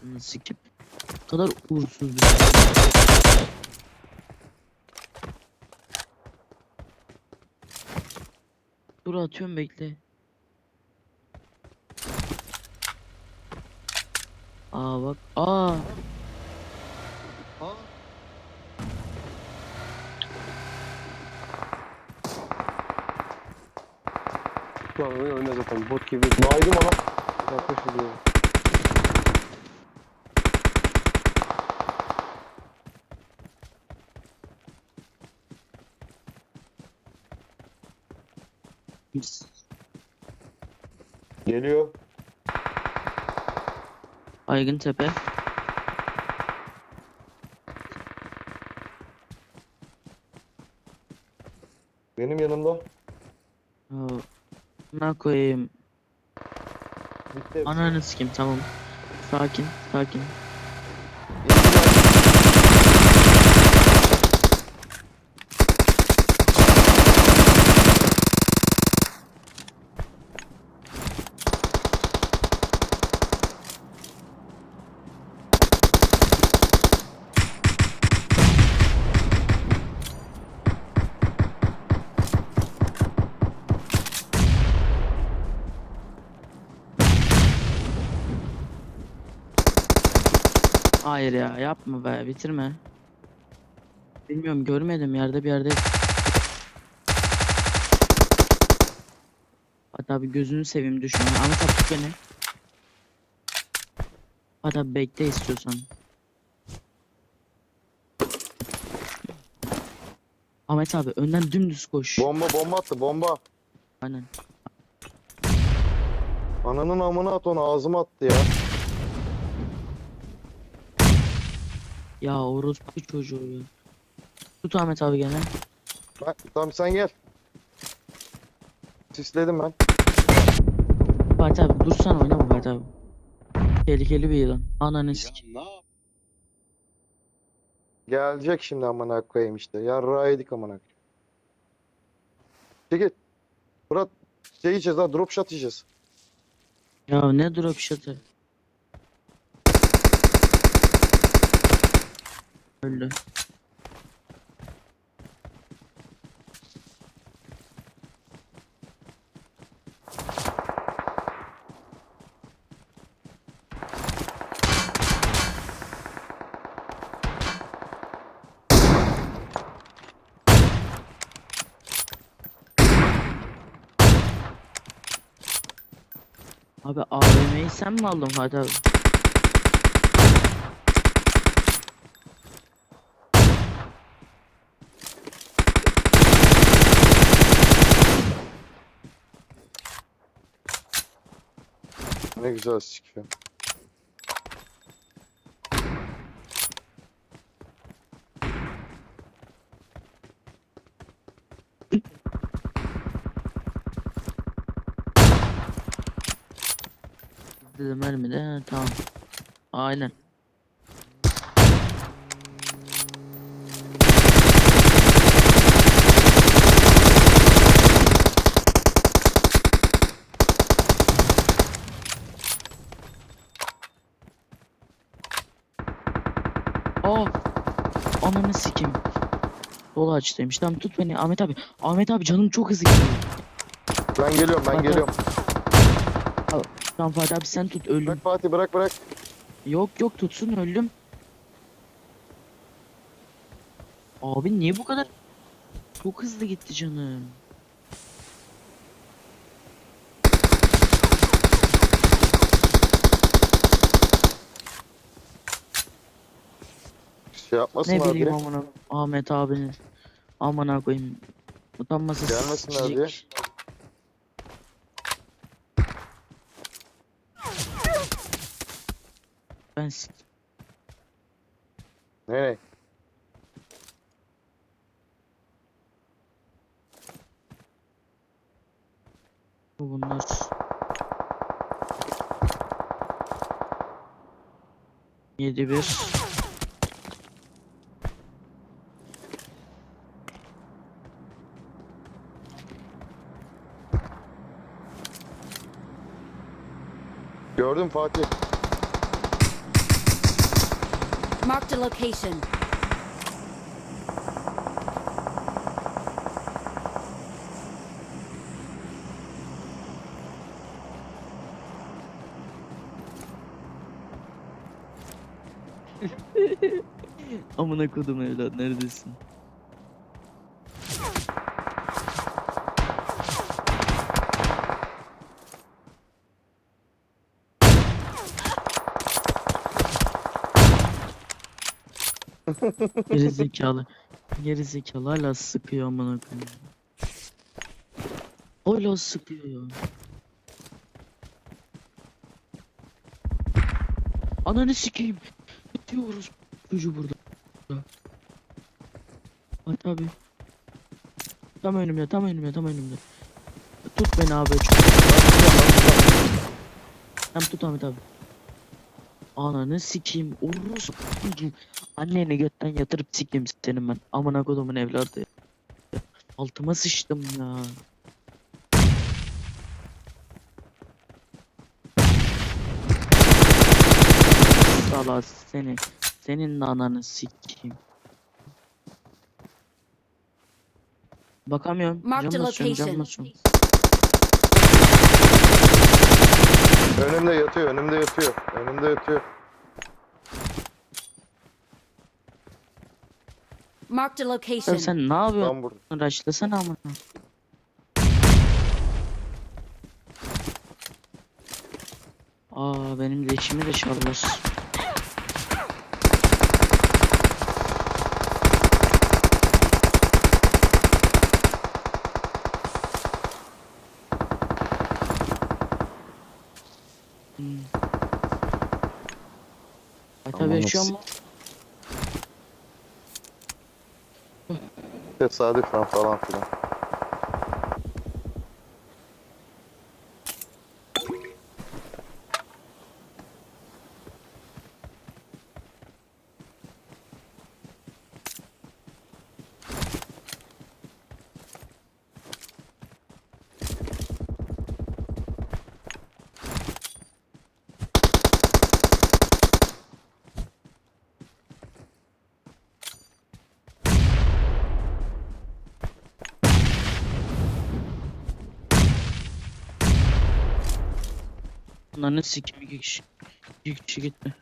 Sını sikip. Ne kadar uğursuz bir şey. Dur atıyorum bekle. Aa bak. Aa. An oyun oyna zaten bot gibi. Baydım ona. Yaklaşılıyor. Biz. Geliyor. Aygın Tepe. Benim yanımda. Ne koyayım? Bitti. Ananı sikeyim tamam. Sakin, sakin. Hayır ya yapma be bitirme. Bilmiyorum görmedim yerde bir yerde. Hatta bir gözünü seveyim. Ahmet abi tut beni. Hatta bekle istiyorsan. Ahmet abi önden dümdüz koş. Bomba bomba attı bomba. Aynen. Ananın amına at onu ağzıma attı ya. Ya orospu çocuğu ya. Tut Ahmet abi gene. Ben, tamam sen gel. Sisledim ben. Fatih abi dursana oynama Fatih abi. Tehlikeli bir yılan. Ananı sik. Gelecek şimdi amına koyayım işte. Yarrağı yedik amına koyayım. Çekil. Murat şey yiyeceğiz ha drop shot yiyeceğiz. Ya ne drop shot'ı? Öldü. Abi AVM'yi sen mi aldın Fatih abi? Ne güzel sikiyor. Dedim de he, tamam. Aynen. Aa! Ananı sikeyim. Dolu açtıymış. Tamam tut beni Ahmet abi. Ahmet abi canım çok hızlı gidiyor. Ben geliyorum ben Bak, geliyorum. Tamam Fatih abi sen tut öldüm. Bırak Fatih bırak bırak. Yok yok tutsun öldüm. Abi niye bu kadar çok hızlı gitti canım. Şey yapmasın Ne abi. bileyim amına Ahmet abinin amına koyayım. Utanmasa Gelmesin abi. Ben sik Nereye? bunlar. Yedi bir. Gördüm Fatih. Marked a location. Amına kodum evlat neredesin? Geri zekalı. Geri zekalı hala sıkıyor amına koyayım. Hala sıkıyor ya. Ananı sikeyim. Bitiyoruz. Çocuğu burada. At abi. Tam önümde, tam önümde, tam önümde. Tut beni abi. Çok... Tam tut Ahmet abi. Ananı sikeyim. Urus. Anneni götten yatırıp sikeyim senin ben. Amına kodumun evladı. Altıma sıçtım ya. Sala seni. Senin de ananı sikeyim. Bakamıyorum. Basıyorum, cam location. Önümde yatıyor, önümde yatıyor. Önümde yatıyor. Marked a Abi location. sen ne yapıyorsun? Burada. Raşlasana amına. Aa benim de işimi de çalmış. Tabii yaşıyor mu? Tesadüfen falan filan. Bunların sikim iki kişi. İki kişi gitti.